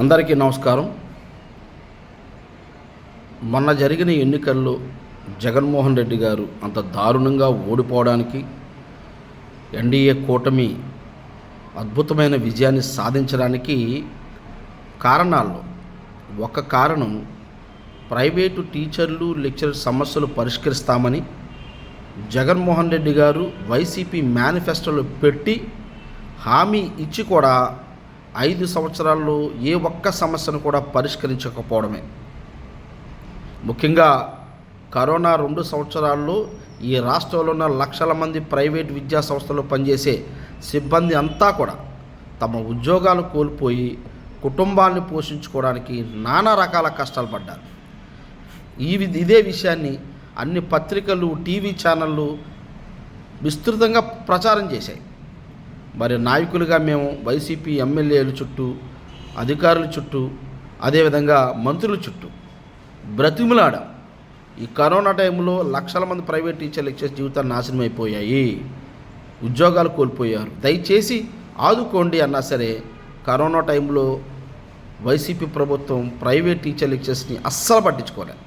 అందరికీ నమస్కారం. మొన్న జరిగిన ఎన్నికల్లో జగన్మోహన్ రెడ్డి గారు అంత దారుణంగా ఓడిపోవడానికి ఎన్డీఏ కూటమి అద్భుతమైన విజయాన్ని సాధించడానికి కారణాల్లో ఒక కారణం ప్రైవేటు టీచర్లు లెక్చరర్ సమస్యలు పరిష్కరిస్తామని జగన్మోహన్ రెడ్డి గారు వైసీపీ మేనిఫెస్టోలో పెట్టి హామీ ఇచ్చి కూడా ఐదు సంవత్సరాల్లో ఏ ఒక్క సమస్యను కూడా పరిష్కరించకపోవడమే. ముఖ్యంగా కరోనా రెండు సంవత్సరాల్లో ఈ రాష్ట్రంలో ఉన్న లక్షల మంది ప్రైవేట్ విద్యా సంస్థలో పనిచేసే సిబ్బంది అంతా కూడా తమ ఉద్యోగాలు కోల్పోయి కుటుంబాన్ని పోషించుకోవడానికి నానా రకాల కష్టాలు పడ్డారు. ఈ వి- ఇదే విషయాన్ని అన్ని పత్రికలు టీవీ ఛానళ్ళు విస్తృతంగా ప్రచారం చేశాయి. మరి నాయకులుగా మేము వైసీపీ ఎమ్మెల్యేల చుట్టూ అధికారుల చుట్టూ అదేవిధంగా మంత్రుల చుట్టూ బ్రతిములాడ. ఈ కరోనా టైంలో లక్షల మంది ప్రైవేట్ టీచర్ లెక్చర్స్ జీవితాలు నాశనం అయిపోయాయి. ఉద్యోగాలు కోల్పోయారు. దయచేసి ఆదుకోండి అన్నా సరే కరోనా టైంలో వైసీపీ ప్రభుత్వం ప్రైవేట్ టీచర్ లెక్చర్స్ని అస్సలు పట్టించుకోలేదు.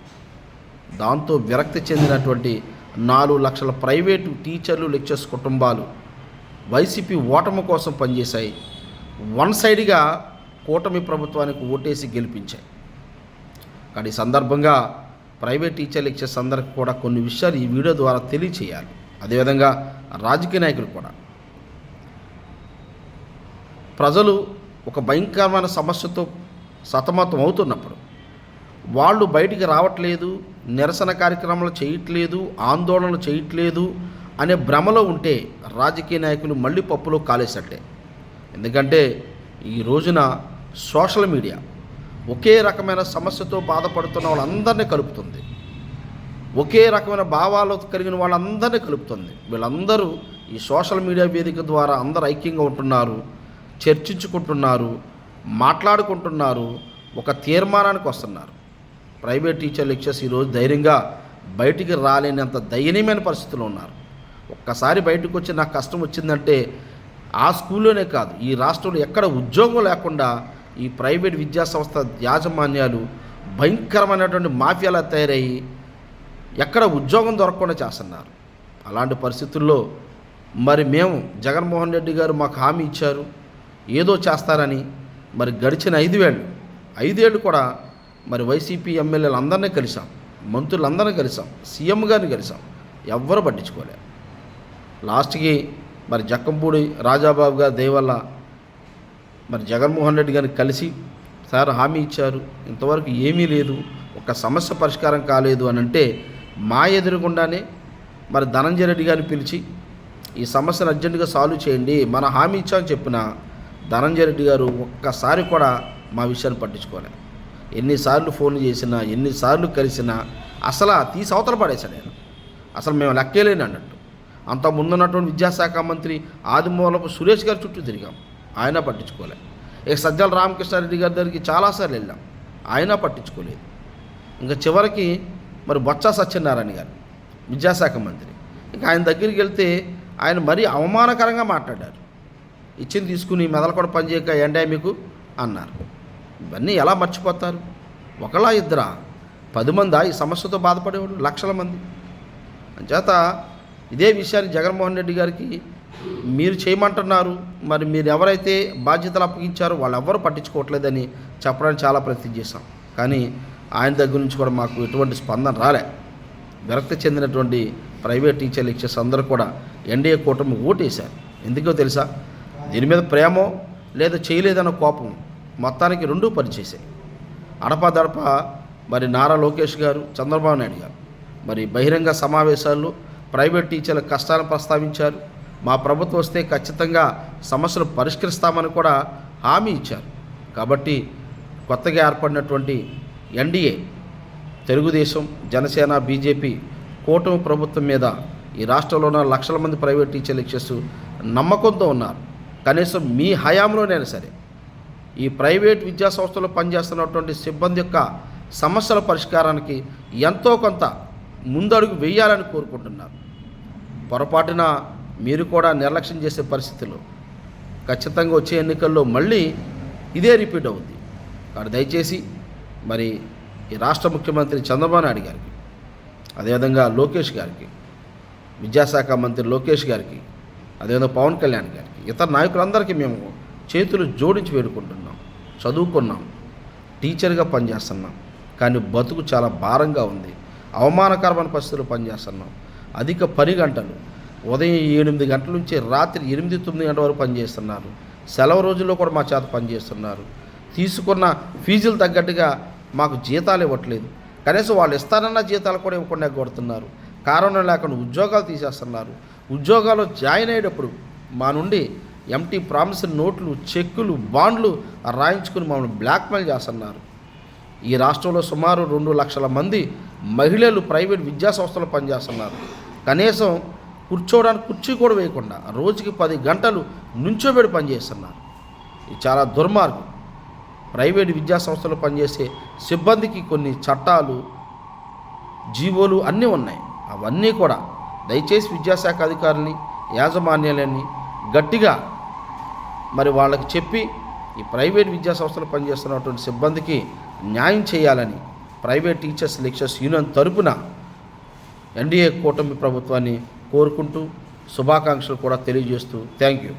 దాంతో విరక్తి చెందినటువంటి నాలుగు లక్షల ప్రైవేటు టీచర్లు లెక్చర్స్ కుటుంబాలు వైసీపీ ఓటమి కోసం పనిచేశాయి. వన్ సైడ్గా కూటమి ప్రభుత్వానికి ఓటేసి గెలిపించాయి. కానీ సందర్భంగా ప్రైవేట్ టీచర్ లెక్చర్స్ అందరికి కూడా కొన్ని విషయాలు ఈ వీడియో ద్వారా తెలియచేయాలి. అదేవిధంగా రాజకీయ నాయకులు కూడా. ప్రజలు ఒక భయంకరమైన సమస్యతో సతమతం అవుతున్నప్పుడు వాళ్ళు బయటికి రావట్లేదు నిరసన కార్యక్రమాలు చేయట్లేదు ఆందోళనలు చేయట్లేదు అనే భ్రమలో ఉంటే రాజకీయ నాయకులు మళ్ళీ పప్పులో కాలేసట్టే. ఎందుకంటే ఈ రోజున సోషల్ మీడియా ఒకే రకమైన సమస్యతో బాధపడుతున్న వాళ్ళందరినీ కలుపుతుంది. ఒకే రకమైన భావాలు కలిగిన వాళ్ళందరినీ కలుపుతుంది. వీళ్ళందరూ ఈ సోషల్ మీడియా వేదిక ద్వారా అందరు ఐక్యంగా ఉంటున్నారు చర్చించుకుంటున్నారు మాట్లాడుకుంటున్నారు ఒక తీర్మానానికి వస్తున్నారు. ప్రైవేట్ టీచర్ లెక్చర్స్ ఈరోజు ధైర్యంగా బయటికి రాలేనంత దయనీయమైన పరిస్థితులు ఉన్నారు. ఒక్కసారి బయటకు వచ్చి నాకు కష్టం వచ్చిందంటే ఆ స్కూల్లోనే కాదు ఈ రాష్ట్రంలో ఎక్కడ ఉద్యోగం లేకుండా ఈ ప్రైవేట్ విద్యా సంస్థ యాజమాన్యాలు భయంకరమైనటువంటి మాఫియాలా తయారయ్యి ఎక్కడ ఉద్యోగం దొరకకుండా చేస్తున్నారు. అలాంటి పరిస్థితుల్లో మరి మేము జగన్మోహన్ రెడ్డి గారు మాకు హామీ ఇచ్చారు ఏదో చేస్తారని మరి గడిచిన ఐదేళ్ళు ఐదేళ్ళు కూడా మరి వైసీపీ ఎమ్మెల్యేలు అందరినీ కలిసాం మంత్రులందరినీ కలిసాం సీఎం గారిని కలిసాం ఎవ్వరూ పట్టించుకోలేదు లాస్ట్కి మరి జక్కంపూడి రాజాబాబు గారి దేవల్ల మరి జగన్మోహన్ రెడ్డి గారిని కలిసి సార్ హామీ ఇచ్చారు. ఇంతవరకు ఏమీ లేదు. ఒక సమస్య పరిష్కారం కాలేదు అని అంటే మా ఎదురుగుండానే మరి ధనంజయ రెడ్డి గారిని పిలిచి ఈ సమస్యను అర్జెంటుగా సాల్వ్ చేయండి. మన హామీ ఇచ్చామని చెప్పిన ధనంజయ రెడ్డి గారు ఒక్కసారి కూడా మా విషయాన్ని పట్టించుకోలే. ఎన్నిసార్లు ఫోన్ చేసినా ఎన్నిసార్లు కలిసినా అసలు తీసి అవతల పడేశాడు నేను అసలు మేము లెక్కేలేని అన్నట్టు అంత ముందున్నటువంటి విద్యాశాఖ మంత్రి ఆదిమూలపు సురేష్ గారి చుట్టూ తిరిగాం. ఆయన పట్టించుకోలే. ఇక సజ్జల రామకృష్ణారెడ్డి గారి దగ్గరికి చాలాసార్లు వెళ్ళాం. ఆయన పట్టించుకోలేదు. ఇంకా చివరికి మరి బొత్స సత్యనారాయణ గారు విద్యాశాఖ మంత్రి. ఇంకా ఆయన దగ్గరికి వెళ్తే ఆయన మరీ అవమానకరంగా మాట్లాడారు. ఇచ్చింది తీసుకుని మెదలు కూడా పనిచేయక ఏంటా మీకు? అన్నారు. ఇవన్నీ ఎలా మర్చిపోతారు? ఒకలా ఇద్దరా? పది మందా? ఈ సమస్యతో బాధపడేవాడు లక్షల మంది. అంచేత ఇదే విషయాన్ని జగన్మోహన్ రెడ్డి గారికి మీరు చేయమంటున్నారు. మరి మీరు ఎవరైతే బాధ్యతలు అప్పగించారో వాళ్ళు పట్టించుకోవట్లేదని చెప్పడానికి చాలా ప్రయత్నం చేశాం. కానీ ఆయన దగ్గర నుంచి కూడా మాకు ఎటువంటి స్పందన రాలే. విరక్తి చెందినటువంటి ప్రైవేట్ టీచర్ లెక్చర్స్ అందరూ కూడా ఎన్డీఏ కూటమి ఓటేశారు. ఎందుకో తెలుసా? దీని మీద ప్రేమో లేదా చేయలేదన్న కోపం మొత్తానికి రెండూ పనిచేసాయి అడపాదడప మరి నారా లోకేష్ గారు చంద్రబాబు నాయుడు గారు. మరి బహిరంగ సమావేశాల్లో ప్రైవేట్ టీచర్ల కష్టాలను ప్రస్తావించారు. మా ప్రభుత్వం వస్తే ఖచ్చితంగా సమస్యలు పరిష్కరిస్తామని కూడా హామీ ఇచ్చారు. కాబట్టి కొత్తగా ఏర్పడినటువంటి ఎన్డీఏ తెలుగుదేశం జనసేన బీజేపీ కూటమి ప్రభుత్వం మీద ఈ రాష్ట్రంలో ఉన్న లక్షల మంది ప్రైవేట్ టీచర్ లెక్చర్స్ నమ్మకంతో ఉన్నారు. కనీసం మీ హయాంలోనైనా సరే ఈ ప్రైవేట్ విద్యా సంస్థలో పనిచేస్తున్నటువంటి సిబ్బంది యొక్క సమస్యల పరిష్కారానికి ఎంతో కొంత ముందడుగు వేయాలని కోరుకుంటున్నారు. పొరపాటున మీరు కూడా నిర్లక్ష్యం చేసే పరిస్థితిలో ఖచ్చితంగా వచ్చే ఎన్నికల్లో మళ్ళీ ఇదే రిపీట్ అవుద్ది. కాబట్టి దయచేసి మరి ఈ రాష్ట్ర ముఖ్యమంత్రి చంద్రబాబు నాయుడు గారికి అదేవిధంగా లోకేష్ గారికి విద్యాశాఖ మంత్రి లోకేష్ గారికి అదేవిధంగా పవన్ కళ్యాణ్ గారికి ఇతర నాయకులందరికీ మేము చేతులు జోడించి వేడుకుంటున్నాం చదువుకున్నాం టీచర్గా పనిచేస్తున్నాం. కానీ బతుకు చాలా భారంగా ఉంది. అవమానకరమైన పరిస్థితులు పనిచేస్తున్నాం. అధిక పని గంటలు. ఉదయం ఎనిమిది గంటల నుంచి రాత్రి ఎనిమిది తొమ్మిది గంటల వరకు పనిచేస్తున్నారు. సెలవు రోజుల్లో కూడా మా చేత పనిచేస్తున్నారు. తీసుకున్న ఫీజులు తగ్గట్టుగా మాకు జీతాలు ఇవ్వట్లేదు. కనీసం వాళ్ళు ఇస్తారన్న జీతాలు కూడా ఇవ్వకుండా కొడుతున్నారు కారణం లేకుండా ఉద్యోగాలు తీసేస్తున్నారు. ఉద్యోగాలు జాయిన్ అయ్యేటప్పుడు మా నుండి ఎంటీ ప్రామిసరీ నోట్లు చెక్కులు బాండ్లు రాయించుకుని మమ్మల్ని బ్లాక్మెయిల్ చేస్తున్నారు. ఈ రాష్ట్రంలో సుమారు రెండు లక్షల మంది మహిళలు ప్రైవేట్ విద్యా సంస్థలు పనిచేస్తున్నారు. కనీసం కూర్చోవడానికి కుర్చీ కూడా వేయకుండా రోజుకి పది గంటలు నుంచోబెడి పనిచేస్తున్నారు. ఇది చాలా దుర్మార్గం. ప్రైవేట్ విద్యా సంస్థలు పనిచేసే సిబ్బందికి కొన్ని చట్టాలు జీవోలు అన్నీ ఉన్నాయి. అవన్నీ కూడా దయచేసి విద్యాశాఖ అధికారులని యాజమాన్యాలని గట్టిగా మరి వాళ్ళకి చెప్పి ఈ ప్రైవేట్ విద్యా సంస్థలు పనిచేస్తున్నటువంటి సిబ్బందికి న్యాయం చేయాలని ప్రైవేట్ టీచర్స్ లెక్చర్స్ యూనియన్ తరపున ఎన్డీఏ కూటమి ప్రభుత్వాన్ని కోరుకుంటూ శుభాకాంక్షలు కూడా తెలియజేస్తూ థ్యాంక్ యూ.